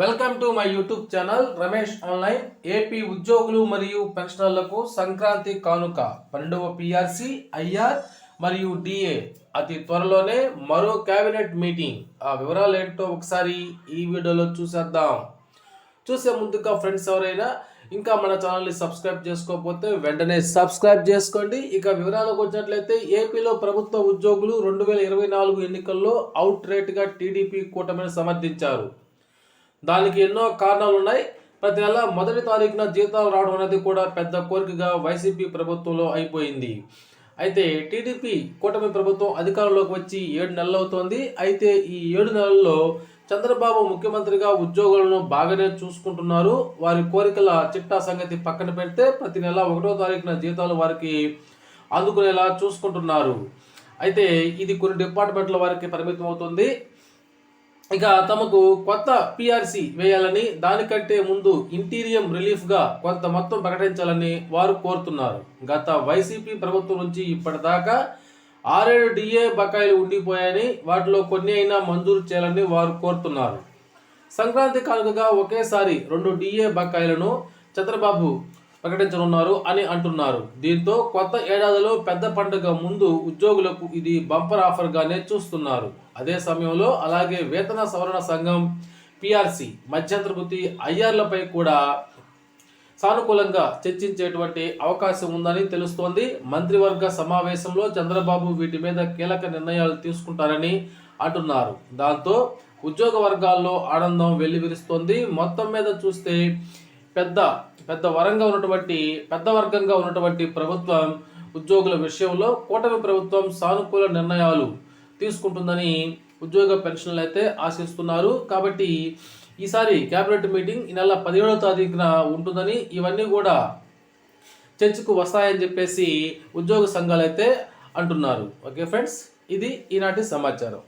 Welcome to my YouTube channel Ramesh online. AP ఉద్యోగులు మరియు పెన్షనర్లకు సంక్రాంతి కానుక. పన్నెండవ పిఆర్సి ఐఆర్ మరియు డిఏ. అతి త్వరలోనే మరో కేబినెట్ మీటింగ్. ఆ వివరాలు ఏంటో ఒకసారి ఈ వీడియోలో చూసేద్దాం. చూసే ముందుగా ఫ్రెండ్స్ ఎవరైనా ఇంకా మన ఛానల్ని సబ్స్క్రైబ్ చేసుకోకపోతే వెంటనే సబ్స్క్రైబ్ చేసుకోండి. ఇక వివరాలకు వచ్చినట్లయితే ఏపీలో ప్రభుత్వ ఉద్యోగులు రెండు వేల ఇరవై నాలుగు ఎన్నికల్లో అవుట్ రేట్గా టీడీపీ కూటమిని సమర్థించారు. దానికి ఎన్నో కారణాలు ఉన్నాయి ప్రతి నెల మొదటి తారీఖున జీతాలు రావడం అనేది కూడా పెద్ద కోరికగా వైసీపీ ప్రభుత్వంలో అయిపోయింది. అయితే టీడీపీ కూటమి ప్రభుత్వం అధికారంలోకి వచ్చి ఏడు నెలలు అవుతోంది. అయితే ఈ ఏడు నెలల్లో చంద్రబాబు ముఖ్యమంత్రిగా ఉద్యోగులను బాగానే చూసుకుంటున్నారు. వారి కోరికల చిట్టా సంగతి పక్కన పెడితే ప్రతి నెల ఒకటో తారీఖున జీతాలు వారికి అందుకునేలా చూసుకుంటున్నారు. అయితే ఇది కొన్ని డిపార్ట్మెంట్ల వారికి పరిమితం అవుతుంది. ఇక తమకు కొత్త పిఆర్సి వేయాలని దానికంటే ముందు ఇంటీరియం రిలీఫ్గా కొంత మొత్తం ప్రకటించాలని వారు కోరుతున్నారు. గత వైసీపీ ప్రభుత్వం నుంచి ఇప్పటిదాకా ఆరేడు డిఏ బకాయిలు ఉండిపోయాయని వాటిలో కొన్ని అయినా మంజూరు చేయాలని వారు కోరుతున్నారు. సంక్రాంతి కానుకగా ఒకేసారి రెండు డిఏ బకాయిలను చంద్రబాబు ప్రకటించనున్నారు అని అంటున్నారు. దీంతో కొత్త ఏడాదిలో పెద్ద పండుగ ముందు ఉద్యోగులకు ఇది బంపర్ ఆఫర్గానే చూస్తున్నారు. అదే సమయంలో అలాగే వేతన సవరణ సంఘం పిఆర్సి మధ్యంతర ఐఆర్లపై కూడా సానుకూలంగా చర్చించేటువంటి అవకాశం ఉందని తెలుస్తోంది. మంత్రివర్గ సమావేశంలో చంద్రబాబు వీటి మీద కీలక నిర్ణయాలు తీసుకుంటారని అంటున్నారు. దాంతో ఉద్యోగ వర్గాల్లో ఆనందం వెల్లివిరుస్తోంది. మొత్తం మీద చూస్తే పెద్ద పెద్ద వరంగా ఉన్నటువంటి పెద్ద వర్గంగా ఉన్నటువంటి ప్రభుత్వం ఉద్యోగుల విషయంలో కూటమి ప్రభుత్వం సానుకూల నిర్ణయాలు తీసుకుంటుందని ఉద్యోగ పెన్షన్లు అయితే ఆశిస్తున్నారు. కాబట్టి ఈసారి కేబినెట్ మీటింగ్ ఈ నెల పదిహేడవ తారీఖున ఉంటుందని ఇవన్నీ కూడా చర్చకు వస్తాయని చెప్పేసి ఉద్యోగ సంఘాలు అయితే అంటున్నారు. ఓకే ఫ్రెండ్స్ ఇది ఈనాటి సమాచారం.